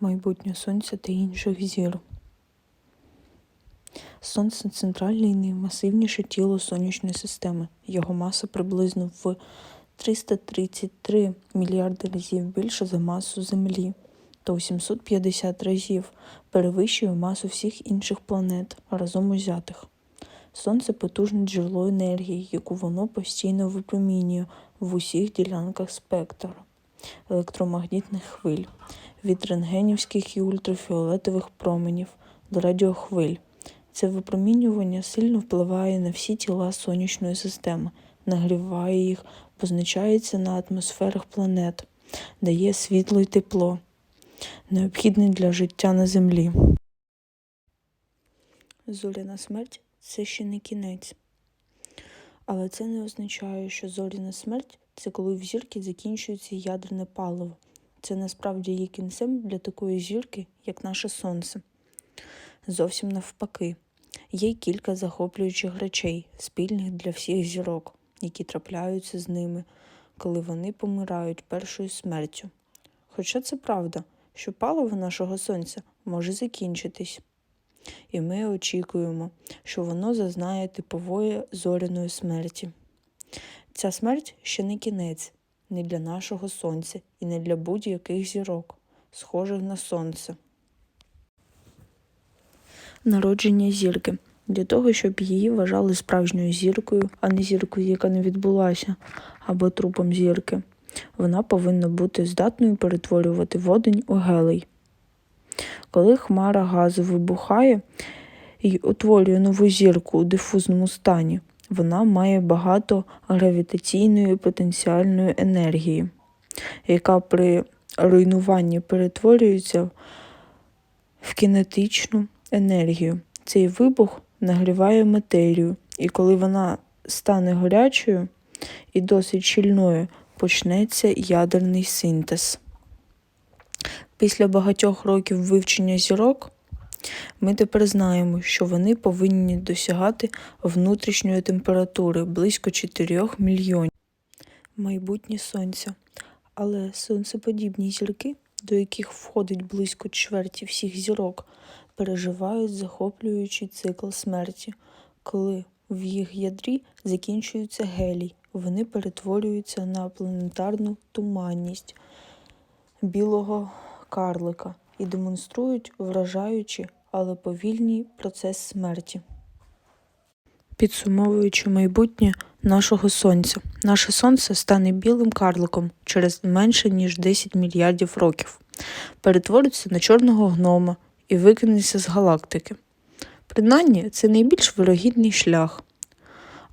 майбутнє сонця та інших зір. Сонце центральне і наймасивніше тіло сонячної системи. Його маса приблизно в 333 мільярди разів більша за масу Землі та у 750 разів перевищує масу всіх інших планет разом узятих. Сонце потужне джерело енергії, яку воно постійно випромінює в усіх ділянках спектра електромагнітних хвиль, від рентгенівських і ультрафіолетових променів до радіохвиль. Це випромінювання сильно впливає на всі тіла сонячної системи, нагріває їх, позначається на атмосферах планет, дає світло і тепло, необхідне для життя на Землі. Зоряна смерть це ще не кінець. Але це не означає, що зоряна смерть це коли в зірки закінчується ядерне паливо. Це насправді є кінцем для такої зірки, як наше сонце. Зовсім навпаки, є кілька захоплюючих речей, спільних для всіх зірок, які трапляються з ними, коли вони помирають першою смертю. Хоча це правда, що паливо нашого сонця може закінчитись. І ми очікуємо, що воно зазнає типової зоряної смерті. Ця смерть ще не кінець не для нашого сонця і не для будь-яких зірок, схожих на сонце. Народження зірки для того, щоб її вважали справжньою зіркою, а не зіркою, яка не відбулася, або трупом зірки. Вона повинна бути здатною перетворювати водень у гелей. Коли хмара газу вибухає і утворює нову зірку у дифузному стані, вона має багато гравітаційної потенціальної енергії, яка при руйнуванні перетворюється в кінетичну енергію. Цей вибух нагріває матерію, і коли вона стане гарячою і досить щільною, почнеться ядерний синтез. Після багатьох років вивчення зірок ми тепер знаємо, що вони повинні досягати внутрішньої температури близько 4 мільйонів майбутнє сонця. Але сонцеподібні зірки, до яких входить близько чверті всіх зірок, переживають захоплюючий цикл смерті, коли в їх ядрі закінчується гелій, вони перетворюються на планетарну туманність білого карлика і демонструють вражаючі, але повільний процес смерті. Підсумовуючи майбутнє нашого сонця, наше сонце стане білим карликом через менше ніж 10 мільярдів років, перетвориться на чорного гнома і викинеться з галактики. Принаймні, це найбільш вирогідний шлях.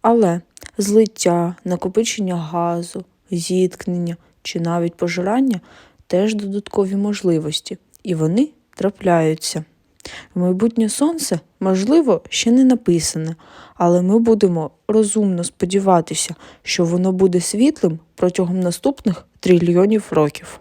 Але злиття, накопичення газу, зіткнення чи навіть пожирання теж додаткові можливості, і вони трапляються. Майбутнє сонце, можливо, ще не написане, але ми будемо розумно сподіватися, що воно буде світлим протягом наступних трильйонів років.